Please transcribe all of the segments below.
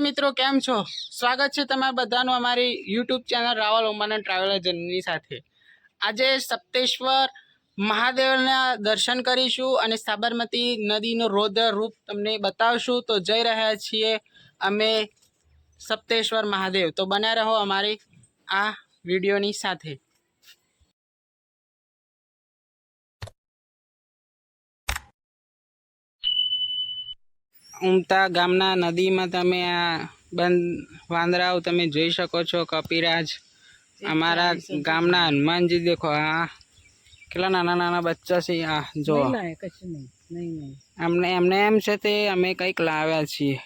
મિત્રો, કેમ છો? સ્વાગત છે તમારા બધાનું અમારી YouTube channel Raval Oman traveller journey સાથે. આજે સપ્તેશ્વર મહાદેવના દર્શન કરીશું અને સાબરમતી નદીનો રૌદ્ર રૂપ તમને બતાવશું. તો જઈ રહ્યા છીએ અમે સપ્તેશ્વર મહાદેવ. તો બન્યા રહો અમારી આ વિડીયોની સાથે. ઉમતા ગામના નદીમાં તમે આ બંધ વાંદરાઓ તમે જોઈ શકો છો કપિરાજ અમારા ગામના હનુમાનજી દેખો આ કેટલા નાના નાના બચ્ચા છે આ જો અમને એમને એમ છે તે અમે કંઈક લાવ્યા છીએ.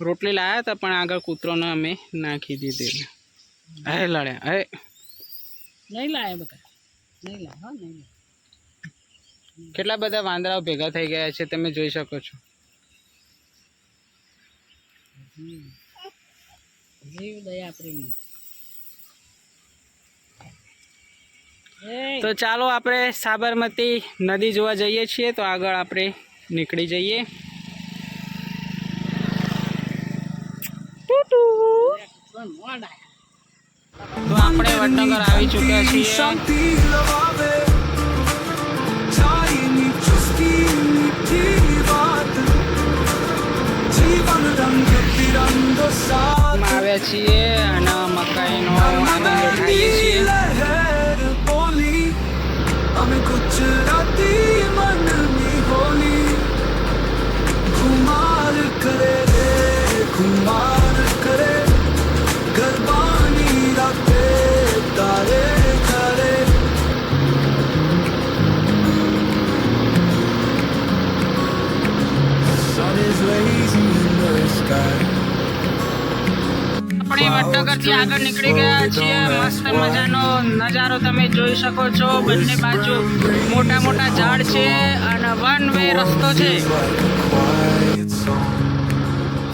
રોટલી લાવ્યા હતા પણ આગળ કૂતરોને અમે નાખી દીધી. હે લડ્યા. હે. નહીં લાયા બકા. નહીં લાયા હા નહીં કેટલા બધા વાંદરાઓ ભેગા થઈ ગયા છે તમે જોઈ શકો છો. જીવ દયા પ્રેમી તો ચાલો આપણે સાબરમતી નદી જોવા જઈએ છીએ તો આગળ આપણે નીકળી જઈએ. તો આપણે વડનગર આવી ચૂક્યા છીએ. છાયની ચુસ્કી મીઠી વાત જીવન રંગ તિરંગો સાથ આવ્યા છીએ અને મકાઈનો આનંદ ઉઠાવીએ છીએ લહેર બોલી અમે ગુજરાતી મનની હોલી ખુમાર કરે રે ખુમાર વડનગરથી આગળ નીકળી ગયા છીએ. મસ્ત મજાનો નજારો તમે જોઈ શકો છો. બંને બાજુ મોટા મોટા ઝાડ છે અને વન વે રસ્તો છે.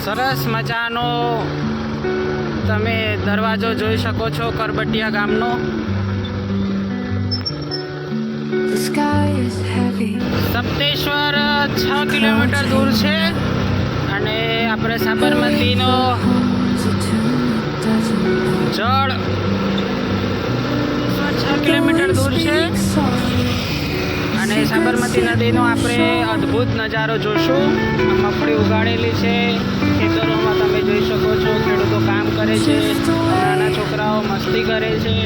સરસ મજાનો તમે દરવાજો જોઈ શકો છો કરબટિયા ગામનો. સપ્તેશ્વર છ કિલોમીટર દૂર છે. અને આપણે સાબરમતીનો જળ. છ કિલોમીટર દૂર છે. અને સાબરમતી નદીનો આપણે અદ્ભુત નજારો જોશું. મફળી ઉગાડેલી છે. ખેતરોમાં તમે જોઈ શકો છો, ખેડૂતો કામ કરે છે. નાના છોકરાઓ મસ્તી કરે છે.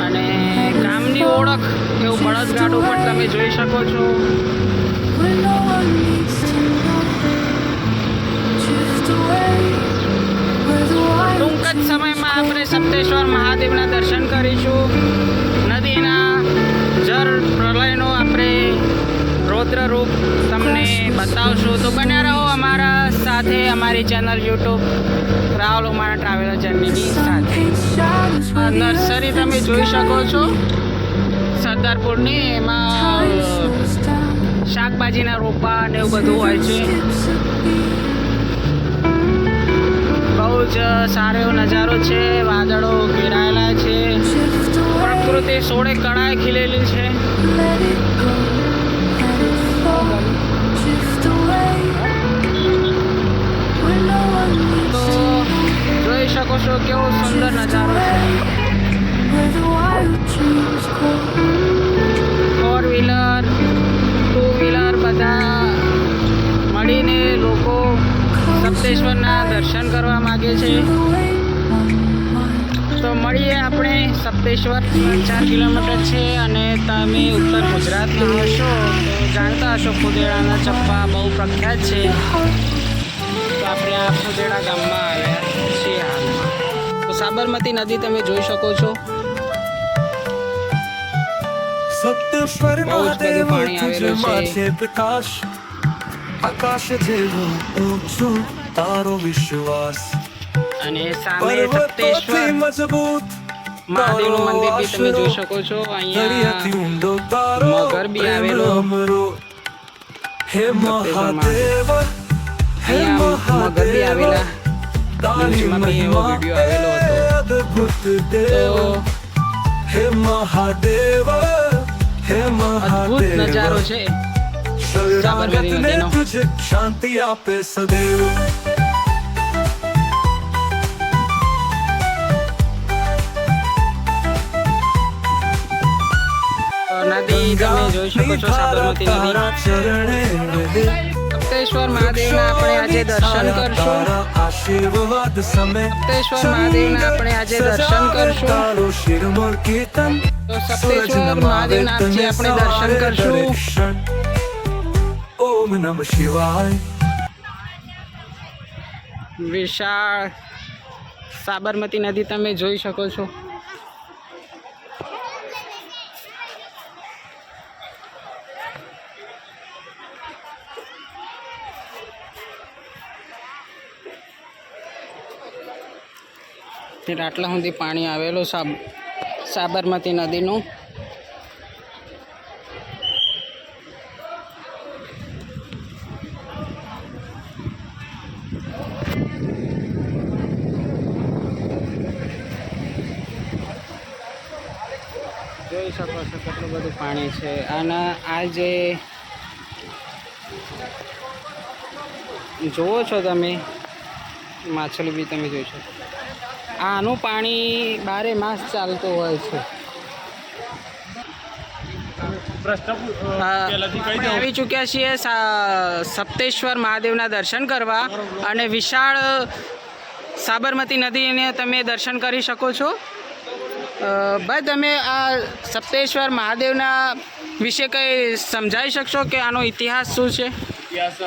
અને ગામની ઓળખ એવું બળદગાડું પણ તમે જોઈ શકો છો. ટૂંક જ સમયમાં આપણે સપ્તેશ્વર મહાદેવના દર્શન કરીશું. નદીના જળ પ્રલયનો આપણે રૌદ્ર રૂપ તમને બતાવશું. તો બન્યા રહો અમારા સાથે, અમારી channel YouTube Rahul Umana traveller જર્નીની સાથે. નર્સરી તમે જોઈ શકો છો. સરદારપુરની એમાં. શાકભાજીના રોપા ને એવું બધું હોય છે. જ સારો એવો નજારો છે વાદળો ઘેરાયેલા છે. પ્રકૃતિ સોળે કળાએ ખીલેલી છે તો જોઈ શકો છો કેવો સુંદર નજારો છે સપ્તેશ્વરના દર્શન કરવા માગે છે. તો મળીએ આપણે. સપ્તેશ્વર ચાર કિલોમીટર છે અને તમે ઉત્તર ગુજરાતમાં હશો તો જાણતા હશો ખુદેડાના ચપ્પા બહુ પ્રખ્યાત છે. તો આપણે આ ખુદેડા ગામમાં આવ્યા છીએ હાલમાં. તો સાબરમતી નદી તમે જોઈ શકો છો. સપ્તેશ્વર પ્રકાશ. આકાશ જેવો ઊંચો. તારો વિશ્વાસ. અને સામે સપ્તેશ્વર મજબૂત મહાદેવનું મંદિર બી તમે જોઈ શકો છો અહીંયા તારો મગર બી આવેલો. હે મહાદેવ. હે મગર બી આવેલા. તારી એવો મહિમા આવેલો હતો. અદ્ભુત દેવ હે મહાદેવ હે અદ્ભુત મહાદેવ નજારો છે. સાબરમતી નદીનો. શાંતિ આપે સદૈવ. નદી તમે જોઈ શકો છો સાબરમતી નદી. તારા ચરણે રહે સપ્તેશ્વર મહાદેવના આપણે આજે દર્શન કરશું. તારા આશીર્વાદ સમે સપ્તેશ્વર મહાદેવના આપણે આજે દર્શન કરશું. તારો શિરમોર કીર્તન. તો સપ્તેશ્વર મહાદેવના આજે આપણે દર્શન કરશું. કરશું ઓમ નમ શિવાય. વિશાળ સાબરમતી નદી તમે જોઈ શકો છો. આટલા સુધી પાણી આવેલું સાબ, સાબરમતી નદીનું. જોઈ શકો છો કેટલું બધું પાણી છે. અને આ જે જુઓ છો તમે, માછલી બી તમે જોઈ શકો આનું પાણી બારે માસ ચાલતું હોય છે. આવી ચૂક્યા છીએ સપ્તેશ્વર મહાદેવના દર્શન કરવા અને વિશાળ સાબરમતી નદીને તમે દર્શન કરી શકો છો. ભાઈ તમે આ સપ્તેશ્વર મહાદેવના વિશે કંઈ સમજાવી શકશો કે આનો ઇતિહાસ શું છે? ઇતિહાસ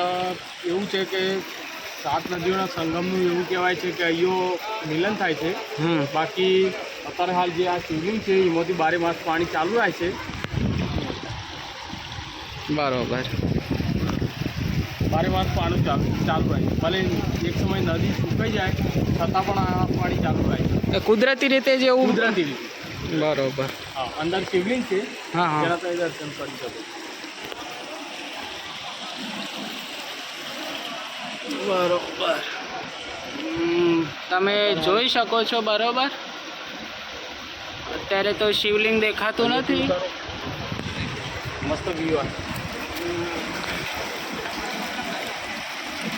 એવું છે કે સાત નદીઓના સંગમનું એવું કહેવાય છે કે અહીંયો મિલન થાય છે. બાકી અત્યારે હાલ જે આ શિવલિંગ છે એમાંથી બારે માસ પાણી ચાલુ રહે છે. બરોબર. બારે માસ પાણી ચાલુ ચાલુ રહે છે. ભલે એક સમય નદી સુકાઈ જાય છતાં પણ આ પાણી ચાલુ રહે છે. કુદરતી રીતે જેવું કુદરતી રીતે. બરોબર. હા અંદર શિવલિંગ છે હા હા. દર્શન કરી શકો. બરોબર. તમે જોઈ શકો છો બરોબર? અત્યારે તો શિવલિંગ દેખાતું નથી. મસ્ત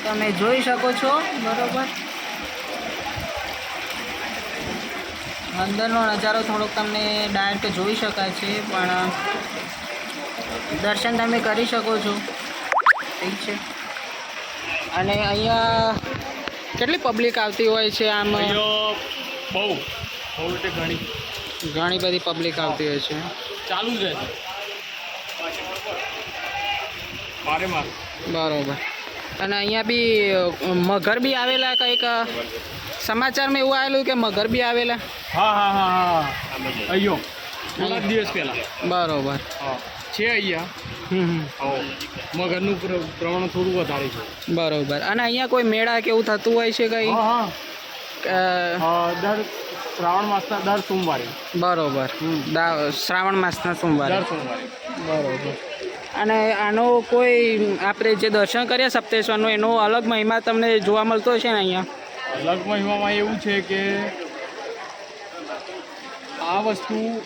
તમે જોઈ શકો છો બરોબર? અંદરનો નજારો થોડોક તમને ડાયરેક્ટ જોઈ શકાય છે પણ દર્શન તમે કરી શકો છો. ઠીક છે. અને અહીંયા કેટલી પબ્લિક આવતી હોય છે આમ? બહુ. બહુ એટલે ઘણી. ઘણી બધી પબ્લિક આવતી હોય છે. ચાલુ જ બારે બરોબર. અને અહીંયા બી મગર બી આવેલા કંઈક સમાચારમાં એવું આવેલું કે મગર બી આવેલા? હા હા હા હા. અહીંયો. થોડાક દિવસ પહેલાં. બરોબર. છે અહીંયા. મગરનું પ્ર- પ્રમાણ થોડું વધારે છે. બરોબર. અને અહીંયા કોઈ મેળા કેવું થતું હોય છે કંઈ? દર શ્રાવણ માસના દર સોમવારે. બરોબર. શ્રાવણ માસના સોમવારે. દર સોમવારે. બરોબર. અને આનો કોઈ આપણે જે દર્શન કર્યા સપ્તેશ્વરનો એનો અલગ મહિમા તમને જોવા મળતો હશે ને અહીંયા? અલગ મહિમામાં એવું છે કે આ વસ્તુ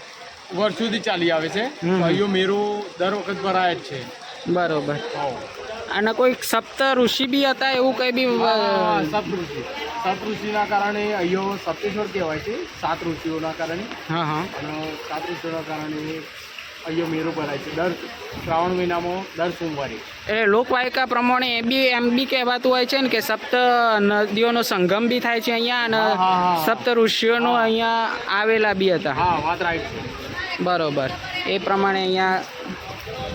વર્ષોથી ચાલી આવે છે. ભાઈઓ મેરો દર વખત ભરાય જ છે. બરોબર. અને કોઈ સપ્ત ઋષિ બી હતા એવું કંઈ બી સપ્ત ઋષિ. સપ્ત ઋષિના કારણે અહીંયો સપ્તેશ્વર કહેવાય છે સાત ઋષિઓના કારણે. હા હા. અને સાત ઋષિઓના કારણે અહીંયો મેરો ભરાય છે. દર શ્રાવણ મહિનામાં દર સોમવારે. એટલે લોકવાયકા પ્રમાણે એ બી એમ બી કહેવાતું હોય છે ને કે સપ્ત નદીઓનો સંગમ બી થાય છે અહીંયા અને. સપ્ત ઋષિઓનો અહીંયા આવેલા બી હતા. હા વાત રાઈટ છે. બરોબર. એ પ્રમાણે અહીંયા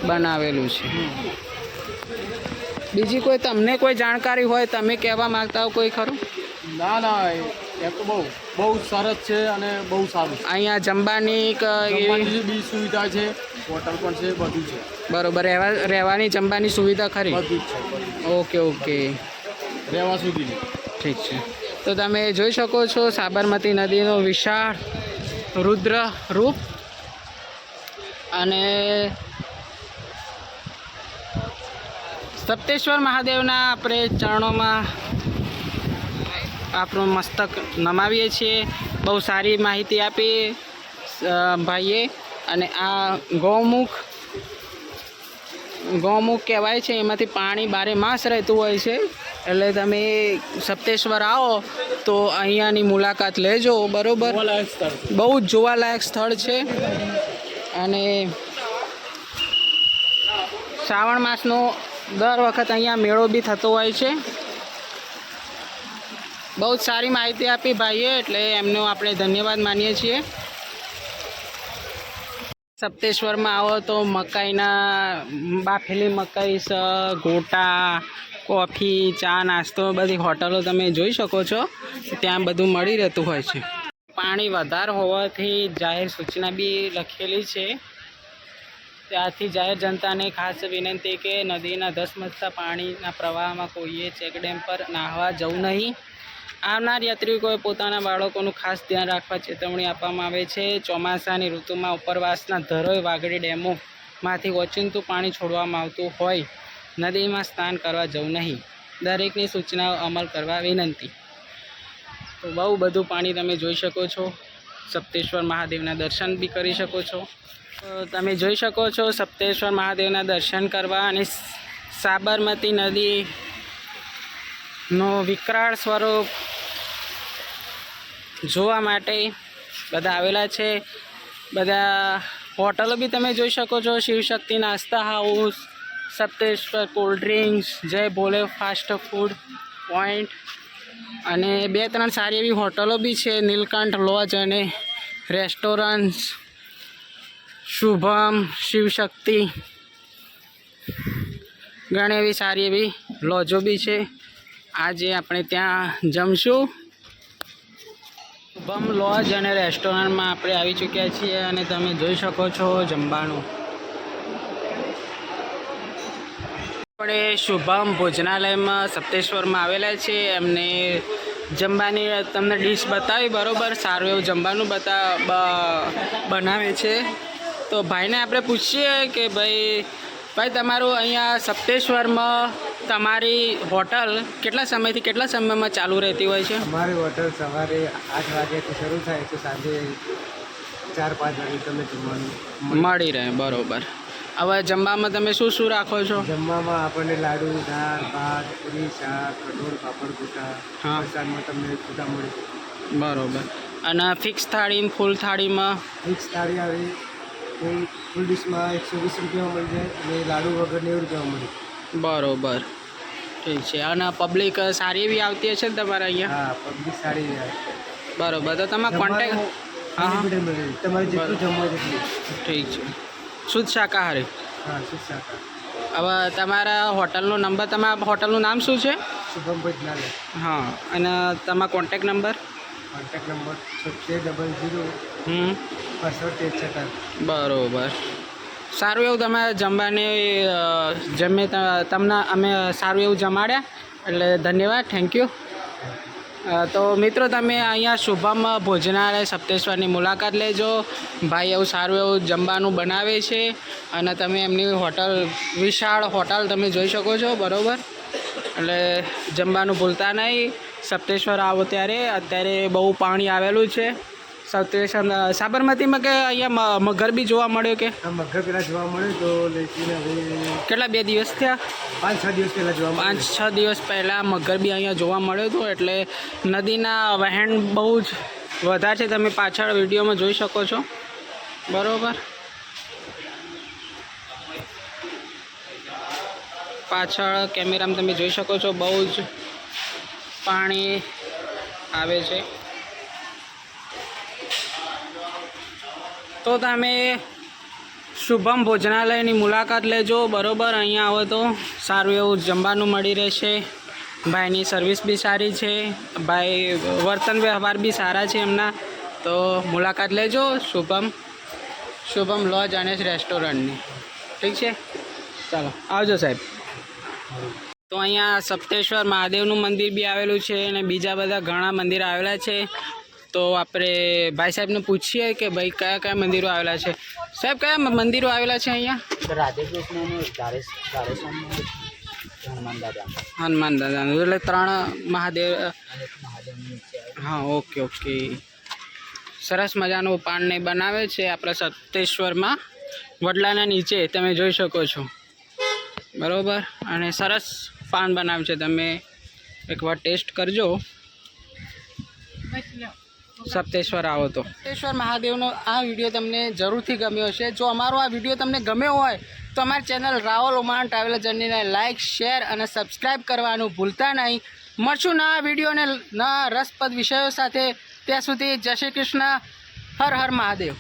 બનાવેલું છે. બીજી કોઈ તમને કોઈ જાણકારી હોય તમે કહેવા માંગતા હો કોઈ ખરું? ના ના તો બહુ બહુ સરસ છે અને બહુ સારું છે. અહીંયા જમવાની બી સુવિધા છે હોટલ પણ છે બધું છે. બરોબર રહેવા રહેવાની જમવાની સુવિધા ખરી? બધું છે ઓકે ઓકે. રહેવા સુધી ઠીક છે. તો તમે જોઈ શકો છો સાબરમતી નદીનો વિશાળ રુદ્ર રૂપ અને સપ્તેશ્વર મહાદેવના આપણે ચરણોમાં આપણું મસ્તક નમાવીએ છીએ. બહુ સારી માહિતી આપી ભાઈએ. અને આ ગૌમુખ ગૌમુખ કહેવાય છે, એમાંથી પાણી બારે માસ રહેતું હોય છે. એટલે તમે સપ્તેશ્વર આવો, તો અહીંયાની મુલાકાત લેજો, બરોબર. બહુ જ જોવાલાયક સ્થળ છે. અને શ્રાવણ માસનો દર વખત અહીંયા મેળો બી થતો હોય છે. બહુ જ સારી માહિતી આપી ભાઈએ એટલે એમનો આપણે ધન્યવાદ માનીએ છીએ. સપ્તેશ્વરમાં આવો તો મકાઈના, બાફેલી મકાઈ સ, ગોટા, કોફી, ચા, નાસ્તો, બધી હોટલો તમે જોઈ શકો છો. ત્યાં બધું મળી રહેતું હોય છે. પાણી વધારે હોવાથી જાહેર સૂચના બી લખેલી છે. ત્યાંથી જાહેર જનતાને ખાસ વિનંતી કે નદીના ધસમસતા પાણીના પ્રવાહમાં કોઈએ ચેકડેમ પર નાહવા જવું નહીં. આવનાર યાત્રિકોએ પોતાના બાળકોનું ખાસ ધ્યાન રાખવા ચેતવણી આપવામાં આવે છે. ચોમાસાની ઋતુમાં ઉપરવાસના ધરોઈ વાગડી ડેમોમાંથી ઓચિંતું પાણી છોડવામાં આવતું હોય. નદીમાં સ્નાન કરવા જવું નહીં. દરેકની સૂચનાઓ અમલ કરવા વિનંતી. તો બહુ બધું પાણી તમે જોઈ શકો છો. સપ્તેશ્વર મહાદેવના દર્શન બી કરી શકો છો. તમે જોઈ શકો છો સપ્તેશ્વર મહાદેવના દર્શન કરવા અને સાબરમતી નદી નો વિકરાળ સ્વરૂપ જોવા માટે બધા આવેલા છે. બધા હોટલો બી તમે જોઈ શકો છો. શિવશક્તિ નાસ્તા હાઉસ, સપ્તેશ્વર કોલ્ડ ડ્રિંક્સ જય ભોલે ફાસ્ટ ફૂડ પોઈન્ટ અને બે ત્રણ સારી એવી હોટલો બી છે. નીલકંઠ લોજ અને રેસ્ટોરન્ટ્સ શુભમ શિવશક્તિ ઘણી એવી સારી એવી લોજો બી છે. આજે આપણે ત્યાં જમશું. શુભમ લોજ અને રેસ્ટોરન્ટમાં આપણે આવી ચૂક્યા છીએ અને તમે જોઈ શકો છો જમવાનું. આપણે શુભમ ભોજનાલયમાં સપ્તેશ્વરમાં આવેલા છે. એમને જમવાની તમને ડીશ બતાવી, બરાબર? સારું એવું જમવાનું બતા બનાવે છે. તો ભાઈને આપણે પૂછીએ કે ભાઈ ભાઈ, તમારું અહીંયા સપ્તેશ્વરમાં તમારી હોટલ કેટલા સમયથી કેટલા સમયમાં ચાલુ રહેતી હોય છે? અમારી હોટલ સવારે આઠ વાગ્યાથી શરૂ થાય છે સાંજે ચાર પાંચ વાગે તમે જમવાનું મળી રહે બરોબર. હવે જમવામાં તમે શું શું રાખો છો? જમવામાં આપણને લાડુ દાળ ભાત પૂરી શાક કઠોળ પાપડ ગોટા હા. પ્રસાદમાં તમને ગોટા મળે બરોબર. અને ફિક્સ થાળી ફૂલ થાળીમાં? ફિક્સ થાળી આવે ફૂલ ફૂલ ડીશમાં એકસો વીસ રૂપિયામાં મળી જાય અને લાડુ વગર નેવું રૂપિયામાં મળે બરોબર. ઠીક છે. અને પબ્લિક સારી એવી આવતી હશે ને તમારે અહીંયા? હા પબ્લિક સારી બરોબર. તો તમે કોન્ટેક હા તમારે જેટલું જમવા ઠીક છે. શુદ્ધ શાકાહારી? હા શુદ્ધ શાકાહારી? હવે તમારા હોટલનો નંબર તમારા હોટલનું નામ શું છે? શુભમ ભોજનાલય. હા અને તમારા કોન્ટેક નંબર? કોન્ટેક્ટ નંબર છોતેર ડબલ ઝીરો હમ. બસો તેર બરોબર. સારું એવું તમે જમવાની જમે તમને અમે સારું એવું જમાડ્યા, એટલે ધન્યવાદ થેન્ક યુ તો મિત્રો તમે અહીંયા શુભમ ભોજનાલય સપ્તેશ્વરની મુલાકાત લેજો. ભાઈ એવું સારું એવું જમવાનું બનાવે છે અને તમે એમની હોટલ, વિશાળ હોટલ તમે જોઈ શકો છો, બરાબર? એટલે જમવાનું ભૂલતા નહીં. સપ્તેશ્વર આવો ત્યારે. અત્યારે બહુ પાણી આવેલું છે. સપ્તેશ્વર સાબરમતીમાં કે અહીંયા મગર બી જોવા મળ્યો કે? મગર પેલા જોવા મળે તો કેટલા બે દિવસ થયા? પાંચ છ દિવસ પહેલાં જોવા પાંચ છ દિવસ પહેલાં મગર બી અહીંયા જોવા મળ્યો હતો એટલે નદીના વહેણ બહુ જ વધારે છે. તમે પાછળ વિડીયોમાં જોઈ શકો છો. બરાબર? પાછળ કેમેરામાં તમે જોઈ શકો છો બહુ જ પાણી આવે છે. તો તમે શુભમ ભોજનાલયની મુલાકાત લેજો. બરોબર, અહીંયા આવો તો સારું એવું જમવાનું મળી રહેશે. ભાઈની સર્વિસ બી સારી છે. ભાઈ, વર્તન વ્યવહાર બી સારા છે એમના. તો મુલાકાત લેજો શુભમ. શુભમ લોજ અને રેસ્ટોરન્ટની ઠીક છે? ચાલો, આવજો સાહેબ. તો અહીંયા સપ્તેશ્વર મહાદેવનું મંદિર બી આવેલું છે અને બીજા બધા ઘણા મંદિર આવેલા છે. તો આપણે ભાઈ સાહેબને પૂછીએ કે ભાઈ કયા કયા મંદિરો આવેલા છે. સાહેબ કયા મંદિરો આવેલા છે અહીંયા? હનુમાન દાદા એટલે ત્રણ મહાદેવ હા ઓકે ઓકે. સરસ મજાનું પાનને બનાવે છે આપણા સપ્તેશ્વરમાં. વડલાના નીચે તમે જોઈ શકો છો. બરોબર? અને સરસ પાન બનાવ્યું છે. તમે એકવાર ટેસ્ટ કરજો. સપ્તેશ્વર આવો તો. સપ્તેશ્વર મહાદેવનો આ વીડિયો તમને જરૂરથી ગમ્યો હશે. જો અમારો આ વીડિયો તમને ગમ્યો હોય, તો અમારી ચેનલ રાવલ ઓમાન ટ્રાવેલર જર્નીને લાઇક શેર અને સબસ્ક્રાઈબ કરવાનું ભૂલતા નહીં. મળશું ના વીડિયો અને નવા રસપ્રદ વિષયો સાથે. ત્યાં સુધી જય શ્રી કૃષ્ણ. હર હર મહાદેવ.